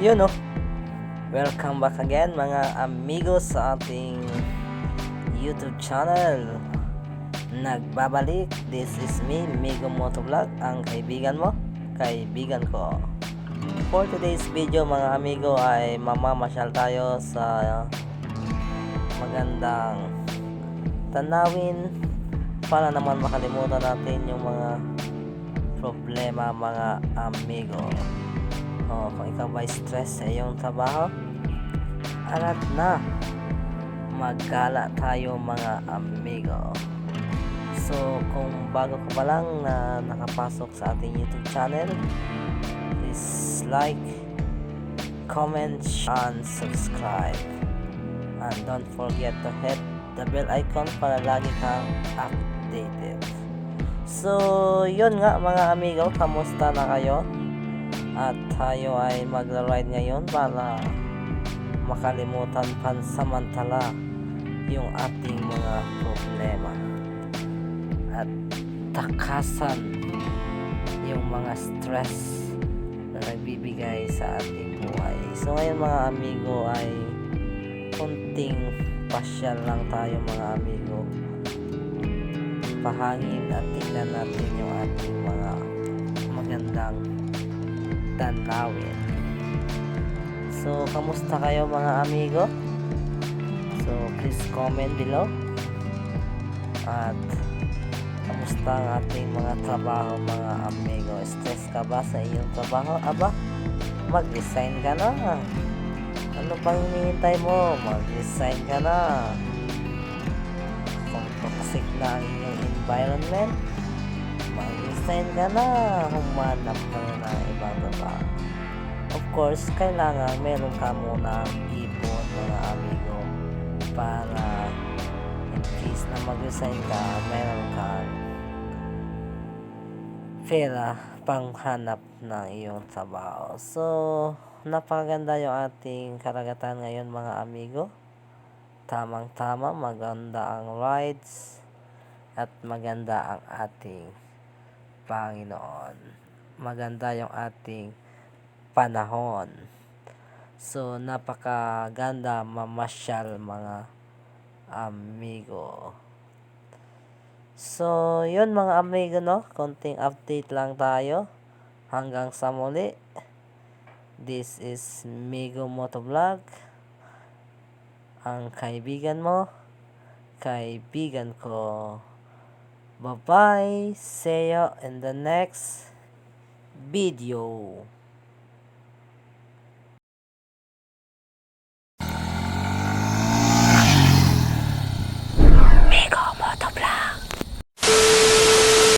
Yun oh. Welcome back again mga amigos sa ating YouTube channel. Nagbabalik. This is me, Migo Motovlog, ang kaibigan mo, kaibigan ko. For today's video mga amigo ay mamamasyal tayo sa magandang tanawin para naman makalimutan natin yung mga problema mga amigo. Ikaw ba stress sa iyong trabaho, alat na. Magkala tayo mga amigo. So, kung bago ka pa lang na nakapasok sa ating YouTube channel, please like, comment, and subscribe. And don't forget to hit the bell icon para lagi kang updated. So, yun nga mga amigo, kamusta na kayo? At tayo ay magra-ride ngayon para makalimutan pansamantala yung ating mga problema. At takasan yung mga stress na nagbibigay sa ating buhay. So ngayon mga amigo ay kunting pasyal lang tayo mga amigo. Pahangin at tingnan natin yung ating mga magandang tanawin. So, kamusta kayo mga amigo? So, please comment below. At, kamusta ang ating mga trabaho mga amigo? Stress ka ba sa iyong trabaho? Aba, mag-resign ka na. Ano bang hinihintay mo? Mag-resign ka na. Kung toxic na ang inyong environment, mag-resign ka na. Humanap ka na ng ibang trabaho. Of course, kailangan meron ka muna ipon mga amigo para in case na mag-resign ka, meron kang pera panghanap ng iyong trabaho. So, napakaganda yung ating karagatan ngayon mga amigo. Tamang-tama, maganda ang rides at maganda ang ating Panginoon. Maganda yung ating panahon. So, napakaganda mamasyal mga amigo. So, yun mga amigo, no? Konting update lang tayo. Hanggang sa muli. This is Migo Motovlog. Ang kaibigan mo, kaibigan ko. Bye-bye. See you in the next video.